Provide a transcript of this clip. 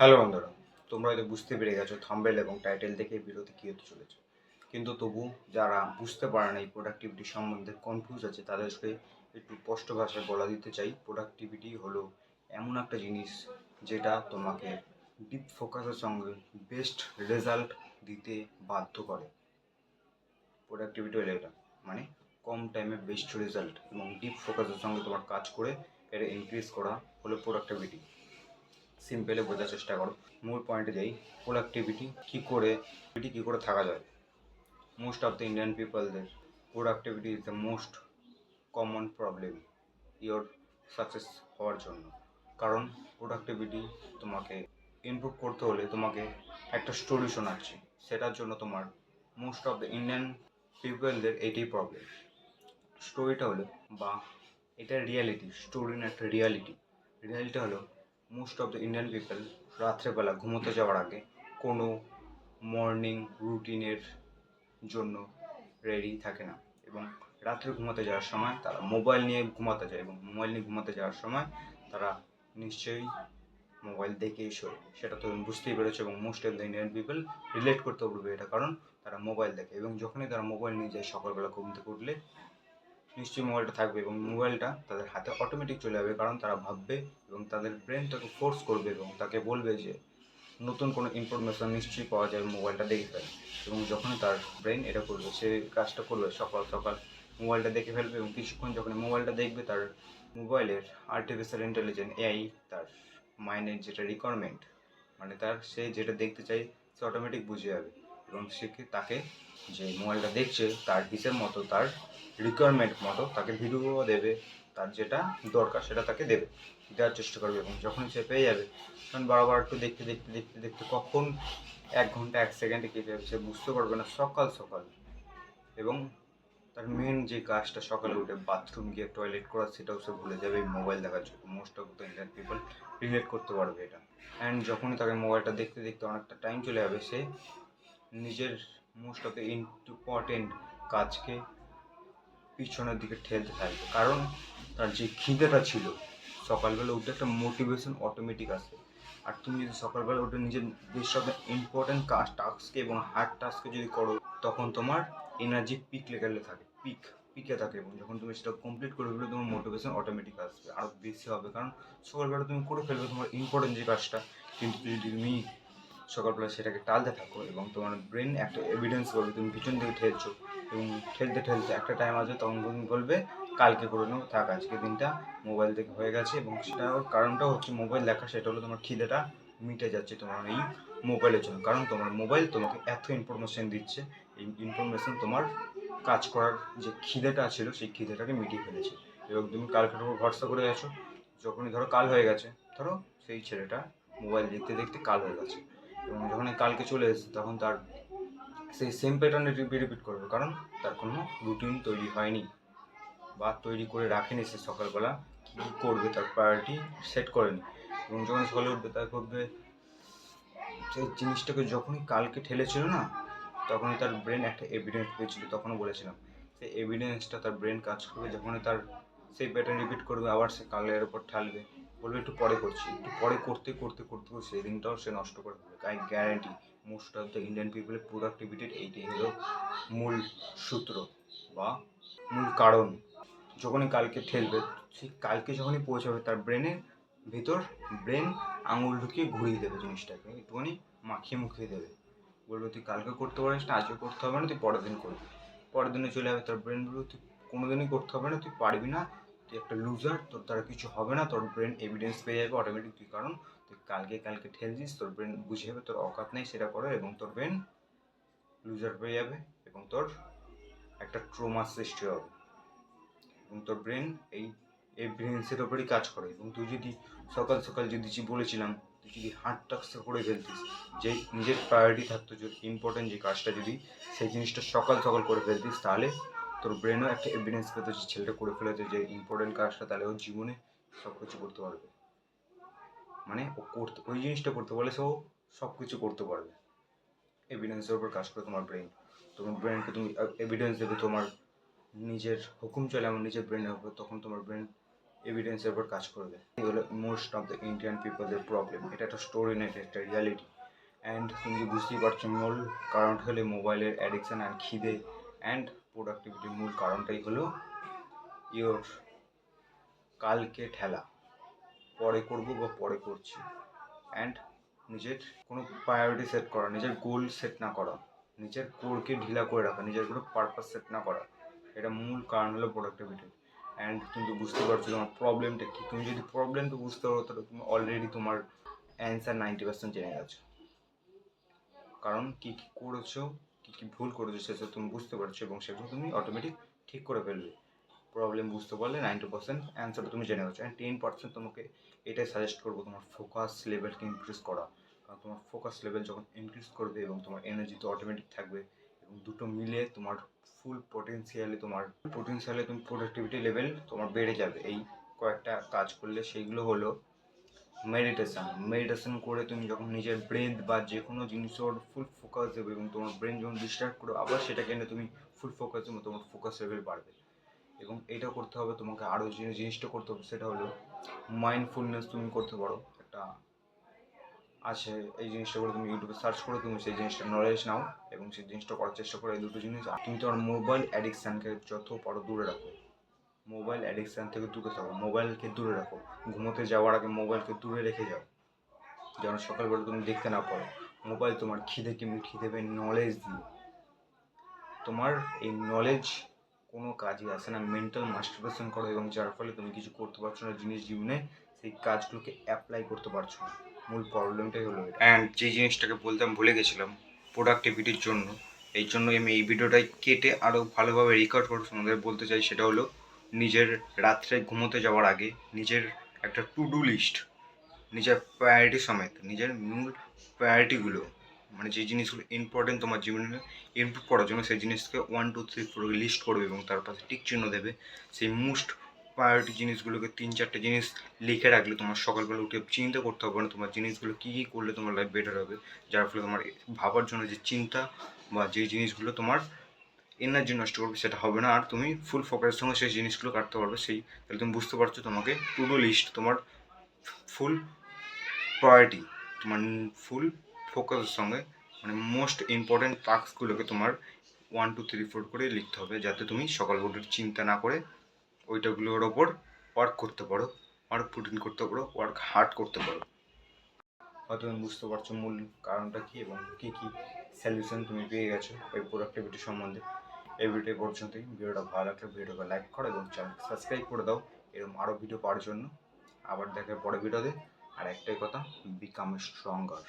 Hello বন্ধুরা, তোমরা হয়তো বুঝতে পেরে গেছো থাম্বেল এবং টাইটেল দেখে বিরতি কী হতে চলেছে। কিন্তু তবু যারা বুঝতে পারে না এই প্রোডাক্টিভিটি সম্বন্ধে কনফিউজ আছে, তাদেরকে একটু স্পষ্ট ভাষায় বলা দিতে চাই। প্রোডাক্টিভিটি হলো এমন একটা জিনিস যেটা তোমাকে ডিপ ফোকাসের সঙ্গে বেস্ট রেজাল্ট দিতে বাধ্য করে। প্রোডাক্টিভিটি হলো এটা মানে কম টাইমে বেস্ট রেজাল্ট এবং ডিপ ফোকাসের সঙ্গে তোমার কাজ করে এটা ইনক্রিজ করা হলো প্রোডাক্টিভিটি সিম্পলে বোঝার চেষ্টা করো। মূল পয়েন্টে যাই প্রোডাক্টিভিটি কী করে এটি কী করে থাকা যায়? Most of the Indian পিপলদের productivity is the most common problem your success হওয়ার জন্য। কারণ প্রোডাক্টিভিটি তোমাকে ইমপ্রুভ করতে হলে তোমাকে একটা স্টোরি শোনাচ্ছে সেটার জন্য তোমার মোস্ট অফ দ্য ইন্ডিয়ান পিপলদের এইটাই প্রবলেম স্টোরিটা হলো বা এটা রিয়ালিটি স্টোরি না একটা রিয়ালিটি রিয়ালিটি হলো most of the Indian people রাত্রেবেলা ঘুমোতে যাওয়ার আগে কোনো মর্নিং রুটিনের জন্য রেডি থাকে না। এবং রাত্রে ঘুমাতে যাওয়ার সময় তারা মোবাইল নিয়ে ঘুমাতে যায় এবং মোবাইল নিয়ে ঘুমাতে যাওয়ার সময় তারা নিশ্চয়ই মোবাইল দেখেই শোয়। সেটা তো বুঝতেই পেরেছ এবং most of the Indian people relate করতে পারবে এটা। কারণ তারা মোবাইল দেখে এবং যখনই তারা মোবাইল নিয়ে যায় সকালবেলা ঘুম থেকে উঠলে নিশ্চয়ই মোবাইলটা থাকবে এবং মোবাইলটা তাদের হাতে অটোমেটিক চলে যাবে কারণ তারা ভাববে এবং তাদের ব্রেন তাকে ফোর্স করবে এবং তাকে বলবে যে নতুন কোনো ইনফরমেশন নিশ্চয়ই পাওয়া যায় মোবাইলটা দেখে ফেলে। এবং যখন তার ব্রেন এটা করবে, সে কাজটা করবে, সকাল সকাল মোবাইলটা দেখে ফেলবে এবং কিছুক্ষণ যখন মোবাইলটা দেখবে, তার মোবাইলের আর্টিফিশিয়াল ইন্টেলিজেন্স এআই তার মাইন্ডের যেটা রিকোয়ারমেন্ট মানে তার সে যেটা দেখতে চাই সে অটোমেটিক বুঝে যাবে। এবং সে তাকে যে মোবাইলটা দেখছে, তার হিসেব মতো, তার রিকোয়ারমেন্ট মতো, তাকে ভিডিও দেবে, তার যেটা দরকার সেটা তাকে দেবে, দেওয়ার চেষ্টা করবে এবং যখন সে পেয়ে যাবে তখন বারবার একটু দেখতে দেখতে দেখতে দেখতে কখন এক ঘণ্টা, এক সেকেন্ডে কেটে যাবে, সে বুঝতে পারবে না, সকাল সকাল। এবং তার মেন যে কাজটা সকালে উঠে বাথরুম গিয়ে টয়লেট করা সেটাও সে ভুলে যাবে মোবাইল দেখার জন্য। Most of the Indian people relate করতে পারবে এটা। অ্যান্ড যখনই তাকে মোবাইলটা দেখতে দেখতে অনেকটা টাইম চলে যাবে, সে নিজের মোস্ট অফ দ্য ইম্পর্টেন্ট কাজকে পিছনের দিকে ঠেলতে থাকবে। কারণ তার যে খিদেটা ছিল, সকালবেলা উঠে একটা মোটিভেশন অটোমেটিক আসে। আর তুমি যদি সকালবেলা উঠে নিজের বেশ সব ইম্পর্টেন্ট কাজ টাস্ককে এবং হার্ড টাস্ককে যদি করো, তখন তোমার এনার্জি পিক লেভেলে থাকে পিক পিকে থাকে এবং যখন তুমি সেটা কমপ্লিট করে ফেলবে, তোমার মোটিভেশন অটোমেটিক আসবে। আরও বেশি হবে, কারণ সকালবেলা তুমি করে ফেলবে তোমার ইম্পর্টেন্ট যে কাজটা, কিন্তু যদি তুমি সকালবেলা সেটাকে টালতে থাকো এবং তোমার ব্রেন একটা এভিডেন্স বলবে, তুমি পিছন দিকে ঠেলছো এবং ঠেলতে ঠেলতে একটা টাইম আসবে, তখন তুমি বলবে, কালকে করে নেব থাক, আজকে দিনটা মোবাইল থেকে হয়ে গেছে। এবং সেটার কারণটা হচ্ছে মোবাইল দেখা সেটা হলো তোমার খিদেটা মিটে যাচ্ছে তোমার এই মোবাইলের জন্য। কারণ তোমার মোবাইল তোমাকে এত ইনফরমেশন দিচ্ছে, এই ইনফরমেশন তোমার কাজ করার যে খিদেটা ছিল, সেই খিদেটাকে মিটিয়ে ফেলেছে। এবং তুমি কালকের উপর ভরসা করে গেছো যখনই ধরো কাল হয়ে গেছে, ধরো সেই ছেলেটা মোবাইল দেখতে দেখতে কাল হয়ে গেছে। এবং যখন কালকে চলে এসেছে, তখন তার সেই সেম প্যাটার্নে রিপিট করবে। কারণ তার কোনো রুটিন তৈরি হয়নি বা তৈরি করে রাখেনি সে সকালবেলা কী করবে, তার প্রায়োরিটি সেট করেনি এবং যখন সকালে উঠবে তার করবে সেই জিনিসটাকে যখনই কালকে ঠেলেছিল না, তখনই তার ব্রেন একটা এভিডেন্স পেয়েছিল, তখনও বলেছিলাম। সেই এভিডেন্সটা তার ব্রেন কাজ করবে, যখনই তার সেই প্যাটার্ন রিপিট করবে, আবার সে কালের উপর ঠালবে। বলবে, একটু পরে করছি। একটু পরে করতে করতে করতে করতে সেই দিনটাও সে নষ্ট করে ফেলবে I guarantee most of the Indian পিপলের প্রোডাক্টিভিটির এইটাই হলো মূল সূত্র বা মূল কারণ। যখনই কালকে ঠেলবে, সেই কালকে যখনই পৌঁছাবে, তার ব্রেনের ভিতর ব্রেন আঙুল ঢুকিয়ে ঘুরিয়ে দেবে জিনিসটাকে। একটুখানি মাখিয়ে মুখিয়ে দেবে। বলবে, তুই কালকে করতে পারিস না, আজকে করতে হবে না, তুই পরের দিন করবি। পরের দিনে চলে যাবে, তার ব্রেন বলবে, তুই কোনোদিনই করতে হবে না, তুই পারবি না তুই একটা লুজার তোর দ্বারা কিছু হবে না, তোর ব্রেন এভিডেন্স পেয়ে যাবে অটোমেটিক তুই, কারণ তুই কালকে কালকে ঠেলছিস তোর ব্রেন বুঝে যাবে তোর অকাত নেই, সেটা করে এবং তোর ব্রেন লুজার পেয়ে যাবে এবং তোর একটা ট্রোমার সৃষ্টি হবে। এবং তোর ব্রেন এই এভিডেন্সের ওপরই কাজ করে। এবং তুই যদি সকাল সকাল যদি বলেছিলাম, তুই যদি হার্ড টাস্কটা করে ফেলতিস, যে নিজের প্রায়োরিটি থাকতো, যে ইম্পর্টেন্ট যে কাজটা যদি সেই জিনিসটা সকাল সকাল করে ফেলতিস, তাহলে তোর ব্রেনও একটা এভিডেন্স পেতো যে ছেলেটা করে ফেলেছে, যে ইম্পর্টেন্ট কাজটা তাহলে ওর জীবনে সব কিছু করতে পারবে। মানে ও করতে, ওই জিনিসটা করতে পারলে সে ও সব কিছু করতে পারবে। এভিডেন্সের উপর কাজ করে তোমার ব্রেন তোমার ব্রেনকে তুমি এভিডেন্স দেবে তোমার নিজের হুকুম চলে আমার নিজের ব্রেনের উপর তখন তোমার ব্রেন এভিডেন্সের উপর কাজ করবে এই হলো মোস্ট অফ দ্য ইন্ডিয়ান পিপলের প্রবলেম এটা একটা স্টোরি না, এটা একটা রিয়ালিটি অ্যান্ড তুমি বুঝতেই পারছ, মূল কারণ হলে মোবাইলের অ্যাডিকশান অ্যান্ড খিদে। অ্যান্ড প্রোডাক্টিভিটির মূল কারণটাই হলো ইওর কালকে ঠেলা। পরে করব বা পরে করছি। অ্যান্ড নিজের কোনো প্রায়োরিটি সেট করা, নিজের গোল সেট না করা। নিজের কোরকে ঢিলা করে রাখা, নিজের কোনো পারপাস সেট না করা। এটা মূল কারণ হলো প্রোডাক্টিভিটি অ্যান্ড তুমি বুঝতে পারছ তোমার প্রবলেমটা কি। তুমি যদি প্রবলেমটা বুঝতে পারো, তাহলে তুমি অলরেডি তোমার অ্যান্সার নাইনটি পার্সেন্ট জেনে গেছো। কারণ কী কী করেছ? কী কী ভুল করেছ সেটা তুমি বুঝতে পারছ এবং সেগুলো তুমি অটোমেটিক ঠিক করে ফেলবে। প্রবলেম বুঝতে পারলে নাইনটি পার্সেন্ট অ্যান্সারটা তুমি জেনে গেছো অ্যান্ড টেন পার্সেন্ট তোমাকে এটাই সাজেস্ট করব তোমার ফোকাস লেভেলকে ইনক্রিজ করা। কারণ তোমার ফোকাস লেভেল যখন ইনক্রিজ করবে এবং তোমার এনার্জি তো অটোমেটিক থাকবে এবং দুটো মিলে তোমার ফুল পটেন্সিয়ালি তোমার পটেন্সিয়ালি তুমি প্রোডাক্টিভিটি লেভেল তোমার বেড়ে যাবে। এই কয়েকটা কাজ করলে সেইগুলো হলো মেডিটেশন মেডিটেশন করে তুমি যখন নিজের ব্রেন বা যে কোনো জিনিসের ফুল ফোকাস দেবে এবং তোমার ব্রেন যখন ডিস্টার্ব করো আবার সেটাকে এনে তুমি ফুল ফোকাস দেবো তোমার ফোকাস লেভেল বাড়বে। এবং এটা করতে হবে তোমাকে আরও যে জিনিসটা করতে হবে সেটা হলো মাইন্ডফুলনেস তুমি করতে পারো। একটা আছে এই জিনিসটা করে তুমি ইউটিউবে সার্চ করে তুমি সেই জিনিসটা নলেজ নাও এবং সেই জিনিসটা করার চেষ্টা করো। এই দুটো জিনিস তুমি তোমার মোবাইল অ্যাডিকশানকে যত পারো দূরে রাখো। মোবাইল অ্যাডিকশান থেকে দূরে থাকো, মোবাইলকে দূরে রাখো। ঘুমোতে যাওয়ার আগে মোবাইলকে দূরে রেখে যাও। যেন সকালবেলা তুমি দেখতে না পারো। মোবাইল তোমার খিদেকে মিঠিয়ে দেবে নলেজ দিয়ে তোমার এই নলেজ কোনো কাজে আসে না। মেন্টাল মাস্টারবেশন করো এবং যার ফলে তুমি কিছু করতে পারছ না। জিনিস জীবনে সেই কাজগুলোকে অ্যাপ্লাই করতে পারছ না। মূল প্রবলেমটাই হলো অ্যান্ড যে জিনিসটাকে বলতে আমি ভুলে গেছিলাম প্রোডাক্টিভিটির জন্য এই জন্য আমি এই ভিডিওটাই কেটে আরও ভালোভাবে রেকর্ড করে তোমাদের বলতে চাই। সেটা হলো নিজের রাত্রে ঘুমোতে যাওয়ার আগে নিজের একটা টু ডু লিস্ট নিজের প্রায়োরিটি সমেত, নিজের মূল প্রায়োরিটিগুলো মানে যে জিনিসগুলো ইম্পর্টেন্ট তোমার জীবনে ইমপ্রুভ করার জন্য সেই জিনিসকে one two three four list করবে এবং তার পাশে টিক চিহ্ন দেবে। সেই মোস্ট প্রায়োরিটি জিনিসগুলোকে তিন, চারটে জিনিস লিখে রাখলে তোমার সকালবেলা উঠে চিন্তা করতে হবে না তোমার জিনিসগুলো কী কী করলে তোমার লাইফ বেটার হবে, যার ফলে তোমার ভাবার জন্য যে চিন্তা বা যে জিনিসগুলো তোমার এনার্জি নষ্ট করবে, সেটা হবে না। আর তুমি ফুল ফোকাসের সঙ্গে সেই জিনিসগুলো কাটতে পারবে, সেই তাহলে তুমি বুঝতে পারছ তোমাকে ডু লিস্ট তোমার ফুল প্রায়োরিটি তোমার ফুল ফোকাসের সঙ্গে মানে মোস্ট ইম্পর্টেন্ট টাস্কগুলোকে তোমার ওয়ান টু থ্রি ফোর করে লিখতে হবে, যাতে তুমি সকাল উঠে চিন্তা না করে ওইটাগুলোর ওপর ওয়ার্ক করতে পারো ওয়ার্ক পুটিন করতে পারো ওয়ার্ক হার্ড করতে পারো। হয়তো তুমি বুঝতে পারছ মূল কারণটা কী এবং কী কী সলিউশন তুমি পেয়ে গেছো ওই প্রোডাক্টিভিটি সম্বন্ধে। এই ভিডিও পর্যন্তই। ভিডিওটা ভালো লাগলে ভিডিওকে লাইক করো এবং চ্যানেলকে সাবস্ক্রাইব করে দাও। এরকম আরও ভিডিও পাওয়ার জন্য। আবার দেখে পরে ভিডিওতে আর একটাই কথা বিকাম স্ট্রঙ্গার